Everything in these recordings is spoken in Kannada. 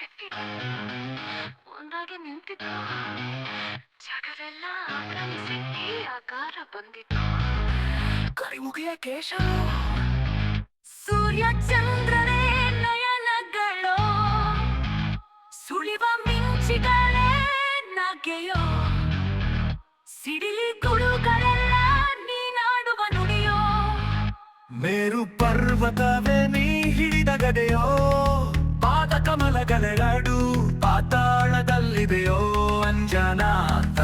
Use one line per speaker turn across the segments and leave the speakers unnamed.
ಕೆಟ್ಟಿದ್ದು ಒಂದಾಗಿ ನಿಂತಿದ್ದು. ಜಗವೆಲ್ಲ ಆಕ್ರಮಿಸಿ ಆಕಾರ ಬಂದಿತ್ತು ಕರಿಮುಗಿಯ ಕೇಶ. ಸೂರ್ಯ ಚಂದ್ರರೇ ನಯನಗಳು. ಸುಳಿವ ಮಿಂಚಿಗಳೇ ನಗೆಯೋ. ಸಿಡಿಲಿ ಗುಳುಗಳೆಲ್ಲ ನೀನಾಡುವ ನುಡಿಯೋ.
ಮೇರು ಪರ್ವತವೇ ನೀ ಹಿಡಿದ ಗದೆಯೋ.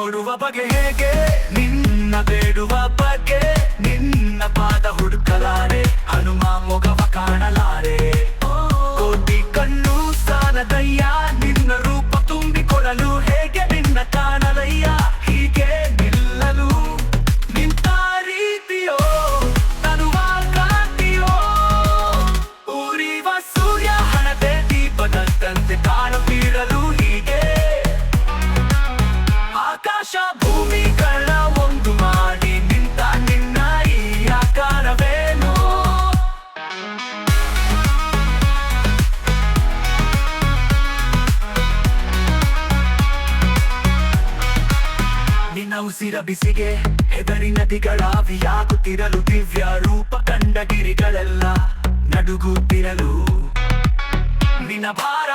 ನೋಡುವ ಬಗೆ ಹೇಗೆ? ನಿನ್ನ ಬೇಡುವ ಬಗೆ ನಿನ್ನ ಪಾದ ಹುಡುಕಲಾರೆ. ಹನುಮ ಉಸಿರ ಬಿಸಿಗೆ ಹೆದರಿ ನದಿಗಳಾವಿಯಾಗುತ್ತಿರಲು ದಿವ್ಯ ರೂಪ ಕಂಡ ಗಿರಿಗಳೆಲ್ಲ ನಡುಗುತ್ತಿರಲು. ನಿನ್ನ ಭಾರ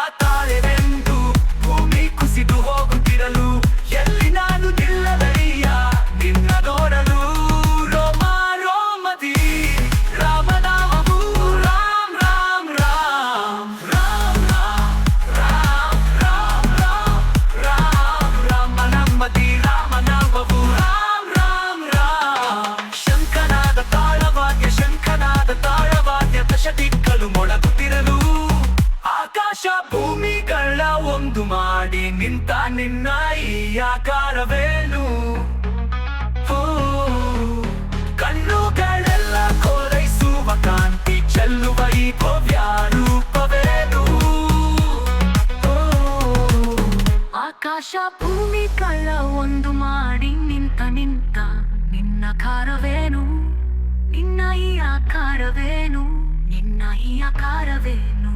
ಒಂದು ಮಾಡಿ ನಿಂತ ನಿನ್ನ ಈ ಆಕಾರವೇನು? ಕಣ್ಣುಗಳೆಲ್ಲ ಕೋರೈಸುವ ಕಾಂತಿ ಚೆಲ್ಲುವ ಈ ಭವ್ಯ ರೂಪವೇನು? ಭೂಮಿ
ಆಕಾಶ ಭೂಮಿಗಳ ಒಂದು ಮಾಡಿ ನಿಂತ ನಿಂತ ನಿನ್ನ ಕಾರವೇನು ನಿನ್ನ ಈ ಆಕಾರವೇನು? ನಿನ್ನ ಈ ಆಕಾರವೇನು?